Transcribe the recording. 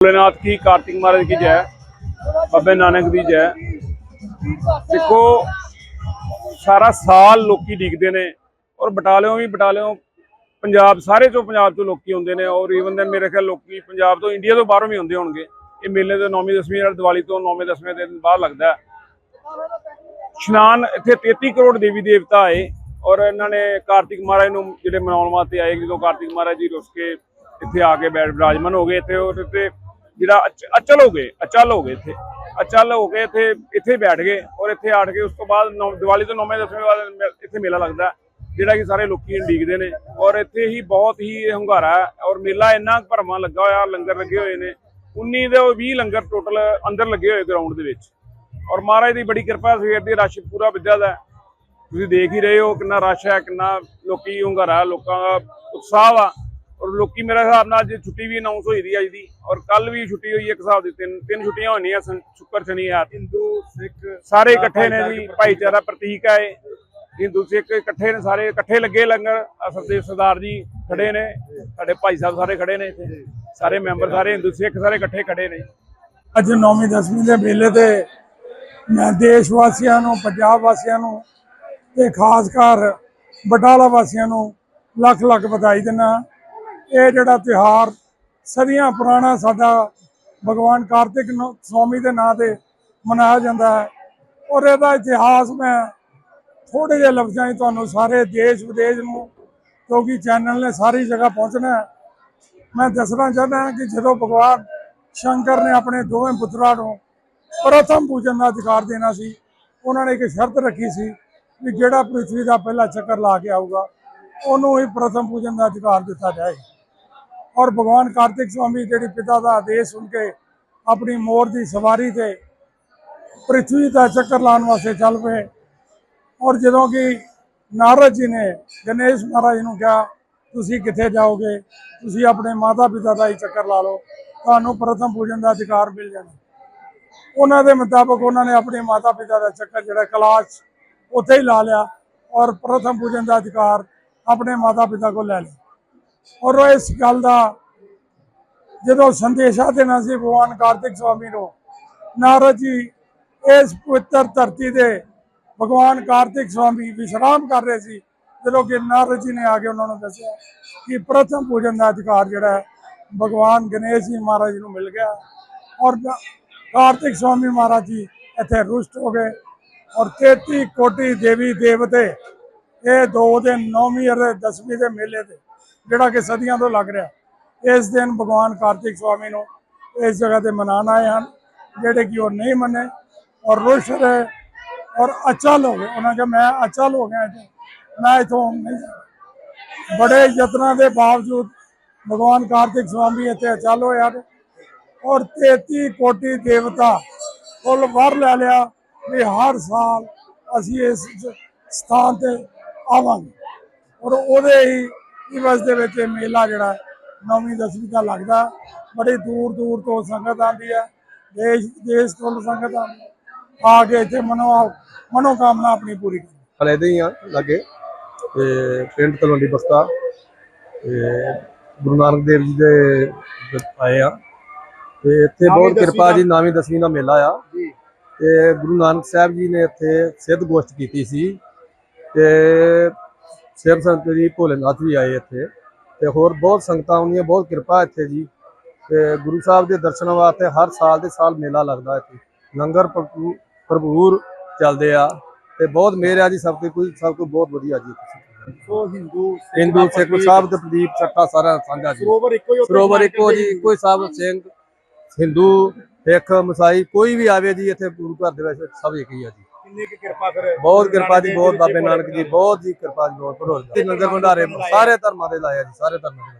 ਭੋਲੇਨਾਥ ਕੀ ਕਾਰਤਿਕ ਮਹਾਰਾਜ ਕੀ ਜੈ, ਬਾਬੇ ਨਾਨਕ ਦੀ ਜੈ। ਦੇਖੋ, ਸਾਰਾ ਸਾਲ ਲੋਕੀ ਡਿੱਗਦੇ ਨੇ ਔਰ ਬਟਾਲਿਓਂ ਵੀ ਬਟਾਲਿਓਂ ਪੰਜਾਬ, ਸਾਰੇ ਤੋਂ ਪੰਜਾਬ ਤੋਂ ਲੋਕੀ ਆਉਂਦੇ ਨੇ ਔਰ ਈਵਨ ਦੈਨ ਮੇਰੇ ਖਿਆਲ ਲੋਕੀ ਪੰਜਾਬ ਤੋਂ ਇੰਡੀਆ ਤੋਂ ਬਾਹਰੋਂ ਵੀ ਆਉਂਦੇ ਹੋਣਗੇ। ਇਹ ਮੇਲੇ ਦੇ 9ਵੀਂ 10ਵੀਂ ਨਾਲ ਦੀਵਾਲੀ ਤੋਂ 9ਵੇਂ 10ਵੇਂ ਦਿਨ ਬਾਅਦ ਲੱਗਦਾ ਇਸ਼ਨਾਨ, ਇੱਥੇ 33 ਕਰੋੜ ਦੇਵੀ ਦੇਵਤਾ ਆਏ ਔਰ ਇਹਨਾਂ ਨੇ ਕਾਰਤਿਕ ਮਹਾਰਾਜ ਨੂੰ ਜਿਹੜੇ ਮਨਾਉਣ ਵਾਸਤੇ ਆਏ, ਜਦੋਂ ਕਾਰਤਿਕ ਮਹਾਰਾਜ ਜੀ ਰੁੱਸ ਕੇ ਇੱਥੇ ਆ ਕੇ ਬੈਠ ਵਿਰਾਜਮਾਨ ਹੋ ਗਏ ਇੱਥੇ, ਔਰ ਇੱਥੇ ਜਿਹੜਾ ਅਚ- ਅਚਲ ਹੋ ਗਏ, ਅਚਲ ਹੋ ਗਏ ਇੱਥੇ। ਅਚਲ ਹੋ ਕੇ ਇੱਥੇ ਇੱਥੇ ਬੈਠ ਗਏ ਔਰ ਇੱਥੇ ਆੜ ਕੇ ਉਸ ਤੋਂ ਬਾਅਦ ਨੌ- ਦੀਵਾਲੀ ਤੋਂ 9ਵੇਂ 10ਵੇਂ ਬਾਅਦ ਇੱਥੇ ਮੇਲਾ ਲੱਗਦਾ ਜਿਹੜਾ ਕਿ ਸਾਰੇ ਲੋਕੀ ਡੀਕਦੇ ਨੇ ਔਰ ਇੱਥੇ ਹੀ ਬਹੁਤ ਹੀ ਇਹ ਹੁੰਗਾਰਾ ਹੈ ਔਰ ਮੇਲਾ ਇੰਨਾ ਕੁ ਲੱਗਾ ਹੋਇਆ, ਲੰਗਰ ਲੱਗੇ ਹੋਏ ਨੇ 19 ਦੇ ਉਹ 20 ਲੰਗਰ ਟੋਟਲ ਅੰਦਰ ਲੱਗੇ ਹੋਏ ਗਰਾਊਂਡ ਦੇ ਵਿੱਚ। ਔਰ ਮਹਾਰਾਜ ਦੀ ਬੜੀ ਕਿਰਪਾ ਸਵੇਰ ਦੀ ਰਸ਼ ਪੂਰਾ ਵਿੱਦਿਆ ਦਾ ਤੁਸੀਂ ਦੇਖ ਹੀ ਰਹੇ ਹੋ ਕਿੰਨਾ ਰਸ਼ ਹੈ, ਕਿੰਨਾ ਲੋਕੀ ਹੁੰਗਾਰਾ ਲੋਕਾਂ ਦਾ ਉਤਸ਼ਾਹ ਵਾ। ਔਰ ਲੋਕੀ ਮੇਰੇ ਹਿਸਾਬ ਨਾਲ ਅੱਜ ਛੁੱਟੀ ਵੀ ਅਨਾਉਂਸ ਹੋਈ ਦੀ ਅੱਜ ਦੀ ਔਰ ਕੱਲ ਵੀ ਛੁੱਟੀ ਹੋਈ ਹੈ ਇੱਕ ਹਿਸਾਬ ਦੀ ਤਿੰਨ ਤਿੰਨ ਛੁੱਟੀਆਂ ਹੋਣੀਆਂ ਸਨ ਸ਼ੁੱਕਰ ਸ਼ਨੀ ਐਤ ਹਿੰਦੂ ਸਿੱਖ ਸਾਰੇ ਇਕੱਠੇ ਨੇ ਜੀ ਭਾਈਚਾਰਾ ਪ੍ਰਤੀਕ। ਹੈ ਇਹ। ਹਿੰਦੂ ਸਿੱਖ ਇਕੱਠੇ ਨੇ ਸਾਰੇ ਇਕੱਠੇ ਲੱਗੇ ਲੰਗਰ। ਅਸਲ ਦੇ ਸਰਦਾਰ ਜੀ ਖੜੇ ਨੇ ਸਾਡੇ ਭਾਈ ਸਾਹਿਬ ਸਾਰੇ ਖੜੇ ਨੇ ਇੱਥੇ। ਸਾਰੇ ਮੈਂਬਰ ਸਾਰੇ ਹਿੰਦੂ ਸਿੱਖ ਸਾਰੇ ਇਕੱਠੇ ਖੜੇ ਨੇ। ਅੱਜ 9ਵੀਂ 10ਵੀਂ ਦੇ ਮੇਲੇ ਤੇ ਮੈਂ ਦੇਸ਼ ਵਾਸੀਆਂ ਨੂੰ ਪੰਜਾਬ ਵਾਸੀਆਂ ਨੂੰ ਤੇ ਖਾਸ ਕਰ ਬਟਾਲਾ ਵਾਸੀਆਂ ਨੂੰ ਲੱਖ ਲੱਖ ਵਧਾਈ ਦਿੰਦਾ ਇਹ ਜਿਹੜਾ ਤਿਉਹਾਰ ਸਦੀਆਂ ਪੁਰਾਣਾ ਸਾਡਾ ਭਗਵਾਨ ਕਾਰਤਿਕ ਸਵਾਮੀ ਦੇ ਨਾਂ ਤੇ ਮਨਾਇਆ ਜਾਂਦਾ ਹੈ। ਔਰ ਇਹਦਾ ਇਤਿਹਾਸ ਮੈਂ ਥੋੜੇ ਜਿਹੇ ਲਫ਼ਜ਼ਾਂ 'ਚ ਤੁਹਾਨੂੰ ਸਾਰੇ ਦੇਸ਼ ਵਿਦੇਸ਼ ਨੂੰ, ਕਿਉਂਕਿ ਚੈਨਲ ਨੇ ਸਾਰੀ ਜਗ੍ਹਾ ਪਹੁੰਚਣਾ ਹੈ। ਮੈਂ ਦੱਸਣਾ ਚਾਹੁੰਦਾ ਕਿ ਜਦੋਂ ਭਗਵਾਨ ਸ਼ੰਕਰ ਨੇ ਆਪਣੇ ਦੋਵੇਂ ਪੁੱਤਰਾਂ ਨੂੰ ਪ੍ਰਥਮ ਪੂਜਨ ਦਾ ਅਧਿਕਾਰ ਦੇਣਾ ਸੀ, ਉਹਨਾਂ ਨੇ ਇੱਕ ਸ਼ਰਤ ਰੱਖੀ ਸੀ ਵੀ ਜਿਹੜਾ ਪ੍ਰਿਥਵੀ ਦਾ ਪਹਿਲਾ ਚੱਕਰ ਲਾ ਕੇ ਆਊਗਾ, ਉਹਨੂੰ ਹੀ ਪ੍ਰਥਮ ਪੂਜਨ ਦਾ ਅਧਿਕਾਰ ਦਿੱਤਾ ਜਾਏਗਾ ਔਰ ਭਗਵਾਨ ਕਾਰਤਿਕ ਸਵਾਮੀ ਜਿਹੜੀ ਪਿਤਾ ਦਾ ਆਦੇਸ਼ ਸੁਣ ਕੇ ਆਪਣੀ ਮੋਰ ਦੀ ਸਵਾਰੀ ਤੇ ਪ੍ਰਿਥਵੀ ਦਾ ਚੱਕਰ ਲਾਉਣ ਵਾਸਤੇ ਚੱਲ ਪਏ। ਔਰ ਜਦੋਂ ਕਿ ਨਾਰਦ ਜੀ ਨੇ ਗਣੇਸ਼ ਮਹਾਰਾਜ ਨੂੰ ਕਿਹਾ, ਤੁਸੀਂ ਕਿੱਥੇ ਜਾਓਗੇ? ਤੁਸੀਂ ਆਪਣੇ ਮਾਤਾ ਪਿਤਾ ਦਾ ਹੀ ਚੱਕਰ ਲਾ ਲਓ। ਤੁਹਾਨੂੰ ਪ੍ਰਥਮ ਪੂਜਨ ਦਾ ਅਧਿਕਾਰ ਮਿਲ ਜਾਣਾ। ਉਹਨਾਂ ਦੇ ਮੁਤਾਬਕ ਉਹਨਾਂ ਨੇ ਆਪਣੇ ਮਾਤਾ ਪਿਤਾ ਦਾ ਚੱਕਰ ਜਿਹੜਾ ਕਲਾਸ਼ ਉੱਥੇ ਹੀ ਲਾ ਲਿਆ ਔਰ ਪ੍ਰਥਮ ਪੂਜਨ ਦਾ ਅਧਿਕਾਰ ਆਪਣੇ ਮਾਤਾ ਪਿਤਾ ਕੋਲ ਲੈ ਲਿਆ। ਔਰ ਉਹ ਇਸ ਗੱਲ ਦਾ ਜਦੋਂ ਸੰਦੇਸ਼ਾ ਦੇਣਾ ਸੀ ਭਗਵਾਨ ਕਾਰਤਿਕ ਸਵਾਮੀ ਨੂੰ, ਨਾਰਦ ਜੀ ਇਸ ਪਵਿੱਤਰ ਧਰਤੀ ਤੇ ਭਗਵਾਨ ਕਾਰਤਿਕ ਸਵਾਮੀ ਵਿਸ਼ਰਾਮ ਕਰ ਰਹੇ ਸੀ, ਜਦੋਂ ਕਿ ਨਾਰਦ ਜੀ ਨੇ ਆ ਕੇ ਉਹਨਾਂ ਨੂੰ ਦੱਸਿਆ ਕਿ ਪ੍ਰਥਮ ਪੂਜਨ ਦਾ ਅਧਿਕਾਰ ਜਿਹੜਾ ਹੈ, ਭਗਵਾਨ ਗਣੇਸ਼ ਜੀ ਮਹਾਰਾਜ ਨੂੰ ਮਿਲ ਗਿਆ ਔਰ ਕਾਰਤਿਕ ਸਵਾਮੀ ਮਹਾਰਾਜ ਜੀ ਇੱਥੇ ਰੁਸ਼ਟ ਹੋ ਗਏ ਔਰ 33 ਕੋਟੀ ਦੇਵੀ ਦੇਵਤੇ ਇਹ ਦੋ ਦਿਨ ਨੌਵੀਂ ਅਤੇ 10ਵੀਂ ਦੇ ਮੇਲੇ ਤੇ, ਜਿਹੜਾ ਕਿ ਸਦੀਆਂ ਤੋਂ ਲੱਗ ਰਿਹਾ। ਇਸ ਦਿਨ ਭਗਵਾਨ ਕਾਰਤਿਕ ਸਵਾਮੀ ਨੂੰ ਇਸ ਜਗ੍ਹਾ ਤੇ ਮਨਾਉਣ ਆਏ ਹਨ, ਜਿਹੜੇ ਕਿ ਉਹ ਨਹੀਂ ਮੰਨੇ ਔਰ ਰੁਸ਼ ਰਹੇ ਔਰ ਅੱਛਾ ਹੋ ਉਹਨਾਂ ਕਿਹਾ, ਮੈਂ ਅੱਛਾ ਹੋ ਗਿਆ ਇੱਥੇ, ਮੈਂ ਇਥੋਂ ਨਹੀਂ ਬੜੇ ਯਤਨਾਂ ਦੇ ਬਾਵਜੂਦ ਭਗਵਾਨ ਕਾਰਤਿਕ ਸਵਾਮੀ ਇੱਥੇ ਅਚਲ ਹੋਇਆ ਔਰ 33 ਕੋਟੀ ਦੇਵਤਾ ਕੁੱਲ ਵਰ ਲੈ ਲਿਆ ਵੀ ਹਰ ਸਾਲ ਅਸੀਂ ਇਸ ਸਥਾਨ ਤੇ ਆਵਾਂਗੇ। ਔਰ ਉਹਦੇ ਹੀ ਦਿਵਸ ਦੇ ਵਿੱਚ ਮੇਲਾ ਜਿਹੜਾ ਨੌਵੀਂ ਦਸਵੀਂ ਦਾ ਲੱਗਦਾ। ਬੜੀ ਦੂਰ ਦੂਰ ਤੋਂ ਸੰਗਤ ਆਉਂਦੀ ਹੈ। ਦੇਸ਼ ਦੇਸ਼ ਤੋਂ ਸੰਗਤ ਆਉਂਦੀ ਆ ਕੇ ਇੱਥੇ ਮਨੋ ਮਨੋਕਾਮਨਾ ਆਪਣੀ ਪੂਰੀ ਕਰਦੀ ਹੈ। ਹਲੇ ਦੇ ਹੀ ਆ ਲੱਗੇ। ਤੇ ਪਿੰਡ ਤਲਵੰਡੀ ਬਸਤਾ। ਤੇ ਗੁਰੂ ਨਾਨਕ ਦੇਵ ਜੀ ਦੇ ਆਏ ਆ। ਤੇ ਇੱਥੇ ਬਹੁਤ ਕਿਰਪਾ ਜੀ ਨਾਵੀਂ ਦਸਵੀਂ ਦਾ ਮੇਲਾ ਆ। ਤੇ ਗੁਰੂ ਨਾਨਕ ਸਾਹਿਬ ਜੀ ਨੇ ਇੱਥੇ ਸਿੱਧ ਗੋਸ਼ਟ ਕੀਤੀ ਸੀ। ਤੇ ਸਿਰ ਸੰਤ ਜੀ ਭੋਲੇਨਾਥ ਵੀ ਆਏ ਇੱਥੇ ਤੇ ਹੋਰ ਬਹੁਤ ਸੰਗਤਾਂ ਆਉਂਦੀਆਂ ਬਹੁਤ ਕਿਰਪਾ ਇੱਥੇ ਜੀ। ਤੇ ਗੁਰੂ ਸਾਹਿਬ ਦੇ ਦਰਸ਼ਨਾਂ ਵਾਸਤੇ ਹਰ ਸਾਲ ਦੇ ਸਾਲ ਮੇਲਾ ਲੱਗਦਾ ਇੱਥੇ। ਲੰਗਰ ਭਰਪੂ- ਭਰਪੂਰ ਚੱਲਦੇ ਆ ਤੇ ਬਹੁਤ ਮਿਹਰ ਆ ਜੀ ਸਭ ਤੇ ਕੋਈ ਸਭ ਤੋਂ ਬਹੁਤ ਵਧੀਆ ਜੀ। ਸੋ ਹਿੰਦੂ ਹਿੰਦੂ ਸਿੱਖ ਸਭ ਦੇ ਪ੍ਰਦੀਪ ਚੱਟਾ ਸਾਰਾ ਸਾਂਝਾ ਜੀ। ਸਰੋਵਰ ਇੱਕੋ ਹੀ ਸਰੋਵਰ ਇੱਕੋ ਜੀ। ਕੋਈ ਸਭ ਸਿੰਘ ਹਿੰਦੂ ਸਿੱਖ ਮਸਾਈ ਕੋਈ ਵੀ ਆਵੇ ਜੀ ਇੱਥੇ ਗੁਰੂ ਘਰ ਦੇ ਵਿੱਚ ਸਭ ਇੱਕ ਹੀ ਆ ਜੀ। ਕਿੰਨੀ ਕੁ ਕਿਰਪਾ ਫਿਰ ਬਹੁਤ ਕਿਰਪਾ ਜੀ ਬਹੁਤ ਬਾਬੇ ਨਾਨਕ ਜੀ ਬਹੁਤ ਜੀ ਕਿਰਪਾ ਜੀ ਬਹੁਤ। ਭਰੋਸਾ ਲੰਗਰ ਭੰਡਾਰੇ ਸਾਰੇ ਧਰਮਾਂ ਦੇ ਲਾਇਆ ਜੀ ਸਾਰੇ ਧਰਮਾਂ ਦੇ